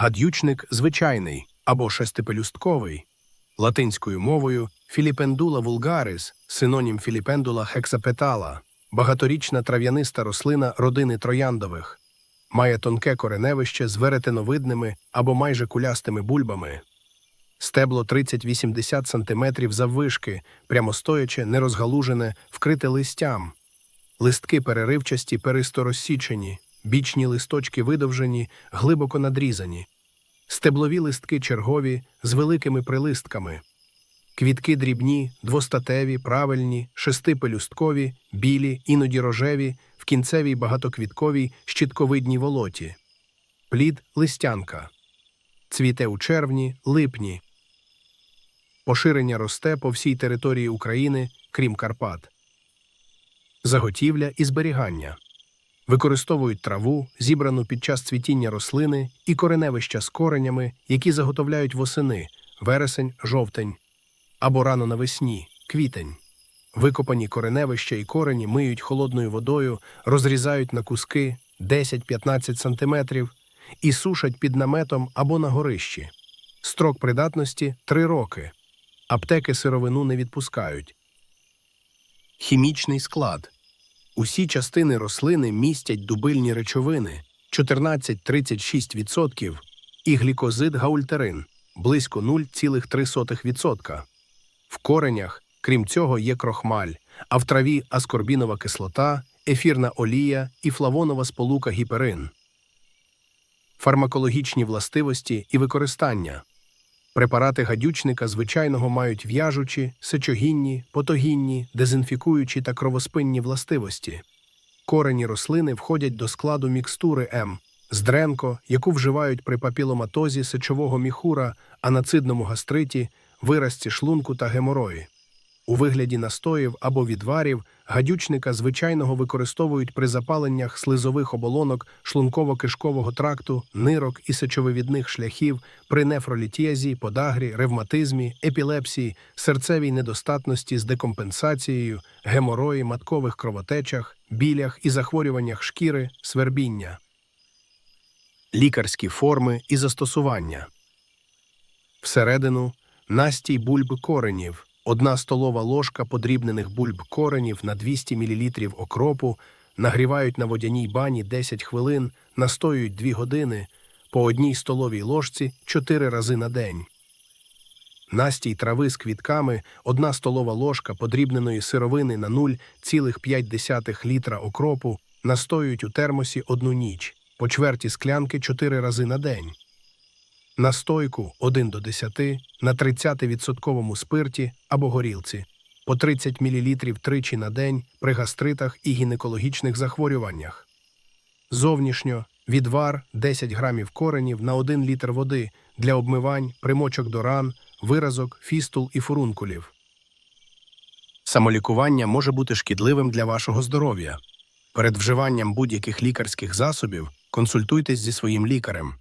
Гадючник звичайний або шестипелюстковий. Латинською мовою філіпендула вулгарис, синонім філіпендула хексапетала, багаторічна трав'яниста рослина родини трояндових. Має тонке кореневище з веретеновидними або майже кулястими бульбами. Стебло 30-80 см заввишки, прямостояче, нерозгалужене, вкрите листям. Листки переривчасті, перисто розсічені, бічні листочки видовжені, глибоко надрізані. Стеблові листки чергові з великими прилистками. Квітки дрібні, двостатеві, правильні, шестипелюсткові, білі, іноді рожеві, в кінцевій багатоквітковій щитковидній волоті. Плід листянка. Цвіте у червні, липні. Поширення росте по всій території України, крім Карпат. Заготівля і зберігання. Використовують траву, зібрану під час цвітіння рослини, і кореневища з коренями, які заготовляють восени вересень, жовтень або рано навесні квітень. Викопані кореневища і корені миють холодною водою, розрізають на куски 10-15 см і сушать під наметом або на горищі. Строк придатності 3 роки. Аптеки сировину не відпускають. Хімічний склад. Усі частини рослини містять дубильні речовини 14-36% і глікозид гаультерин близько 0,3%. В коренях, крім цього, є крохмаль, а в траві аскорбінова кислота, ефірна олія і флавонова сполука гіперин. Фармакологічні властивості і використання. Препарати гадючника звичайного мають в'яжучі, сечогінні, потогінні, дезінфікуючі та кровоспинні властивості. Корені рослини входять до складу мікстури М з дренко, яку вживають при папіломатозі сечового міхура, анацидному гастриті, виразці шлунку та геморої. У вигляді настоїв або відварів гадючника звичайного використовують при запаленнях слизових оболонок шлунково-кишкового тракту, нирок і сечовивідних шляхів, при нефролітіазі, подагрі, ревматизмі, епілепсії, серцевій недостатності з декомпенсацією, геморої, маткових кровотечах, білях і захворюваннях шкіри, свербіння. Лікарські форми і застосування. Всередину настій бульб коренів, одна столова ложка подрібнених бульб коренів на 200 мл окропу, нагрівають на водяній бані 10 хвилин, настоюють 2 години, по одній столовій ложці 4 рази на день. Настій трави з квітками, одна столова ложка подрібненої сировини на 0,5 літра окропу, настоюють у термосі одну ніч, по чверті склянки 4 рази на день. Настойку 1 до 10 на 30% спирті або горілці, по 30 мл тричі на день при гастритах і гінекологічних захворюваннях. Зовнішньо відвар 10 грамів коренів на 1 літр води для обмивань, примочок до ран, виразок, фістул і фурункулів. Самолікування може бути шкідливим для вашого здоров'я. Перед вживанням будь-яких лікарських засобів консультуйтесь зі своїм лікарем.